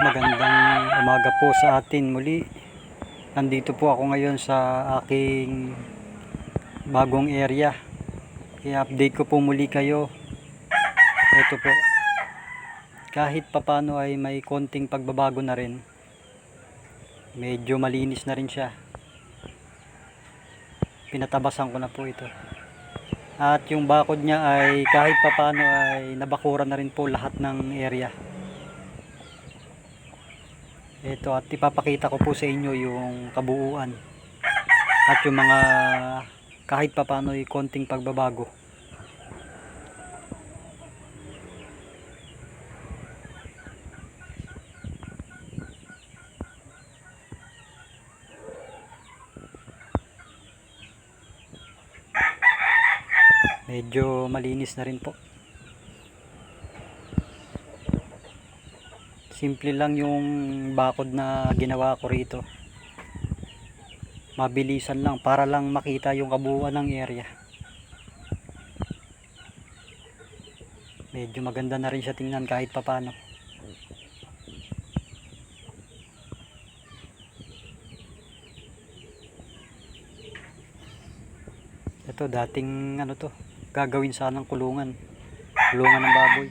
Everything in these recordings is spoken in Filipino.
Magandang umaga po sa atin muli. Nandito po ako ngayon sa aking bagong area. I-update ko po muli kayo. Ito po. Kahit papano ay may konting pagbabago na rin. Medyo malinis na rin siya. Pinatabasan ko na po ito. At yung bakod niya ay kahit papano ay nabakura na rin po lahat ng area. Ito at ipapakita ko po sa inyo yung kabuuan at yung mga kahit papano ay konting pagbabago. Medyo malinis na rin po. Simple lang yung bakod na ginawa ko rito. Mabilisan lang para lang makita yung kabuuan ng area. Medyo maganda na rin siya tingnan kahit papano. Ito dating ano to, gagawin sanang kulungan. Kulungan ng baboy.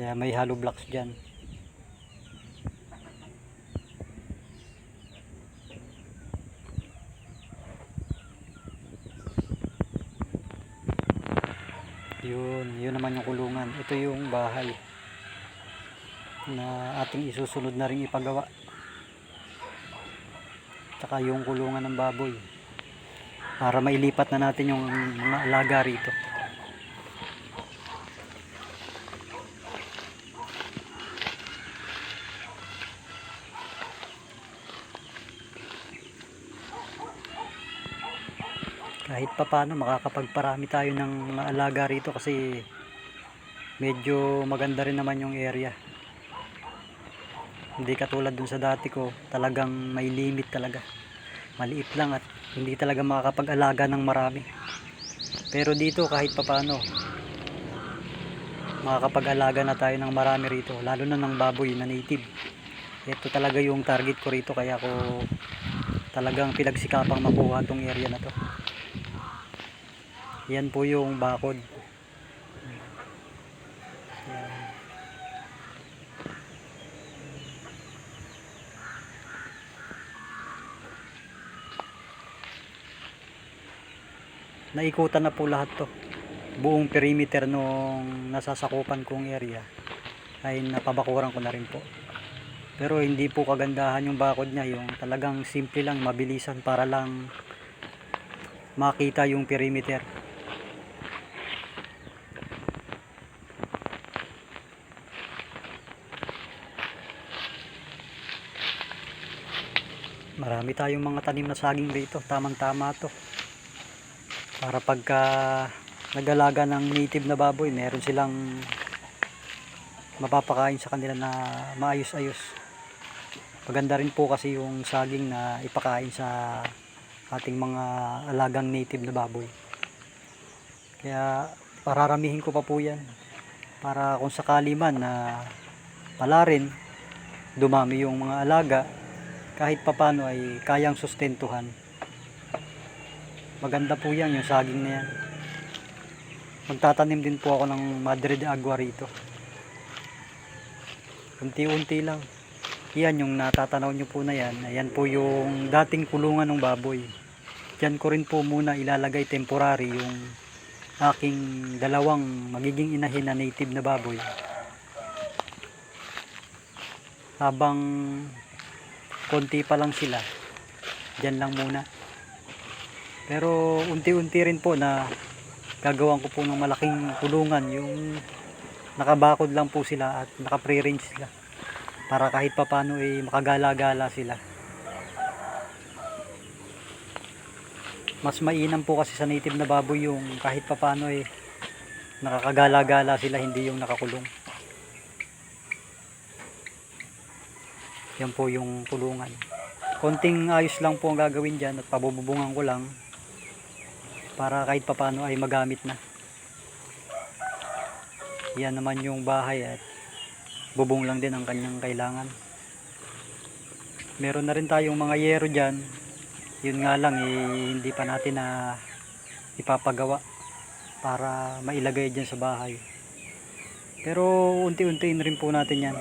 Kaya may hollow blocks dyan. Yun, yun naman yung kulungan. Ito yung bahay na ating isusunod na rin ipagawa. Tsaka yung kulungan ng baboy. Para mailipat na natin yung mga alaga rito. Kahit papano makakapagparami tayo ng alaga rito kasi medyo maganda rin naman yung area. Hindi katulad dun sa dati ko talagang may limit talaga. Maliit lang at hindi talaga makakapag-alaga ng marami. Pero dito kahit papano makakapag-alaga na tayo ng marami rito lalo na ng baboy na native. Ito talaga yung target ko rito kaya ko talagang pinagsikapang makuha tong area na to yan po yung bakod. Naikutan na po lahat to. Buong perimeter nung nasasakupan kong area ay napabakuran ko na rin po. Pero hindi po kagandahan yung bakod niya, yung talagang simple lang, mabilisan para lang makita yung perimeter. Marami tayong mga tanim na saging dito tamang tama to. Para pagka nagalaga ng native na baboy meron silang mapapakain sa kanila na maayos ayos maganda rin po kasi yung saging na ipakain sa ating mga alagang native na baboy. Kaya pararamihin ko pa po yan. Para kung sakali man na pala rin dumami yung mga alaga kahit papano ay kayang sustentuhan. Maganda po yan, yung saging na yan. Magtatanim din po ako ng Madre de Agua rito. Unti-unti lang. Yan yung natatanaw nyo po na yan. Ayan po yung dating kulungan ng baboy. Diyan ko rin po muna ilalagay temporary yung aking dalawang magiging inahin na native na baboy. Habang konti pa lang sila. Dyan lang muna. Pero unti-unti rin po na gagawan ko po ng malaking kulungan yung nakabakod lang po sila at naka range sila para kahit papano ay makagala-gala sila. Mas mainam po kasi sa native na baboy yung kahit papano ay nakakagala-gala sila hindi yung nakakulong yan po yung kulungan konting ayos lang po ang gagawin dyan at pabububungan ko lang para kahit papano ay magamit na yan naman yung bahay at bubong lang din ang kanyang kailangan. Meron na rin tayong mga yero dyan. Yun nga lang, eh, hindi pa natin na ipapagawa para mailagay dyan sa bahay. Pero unti-untiin rin po natin yan.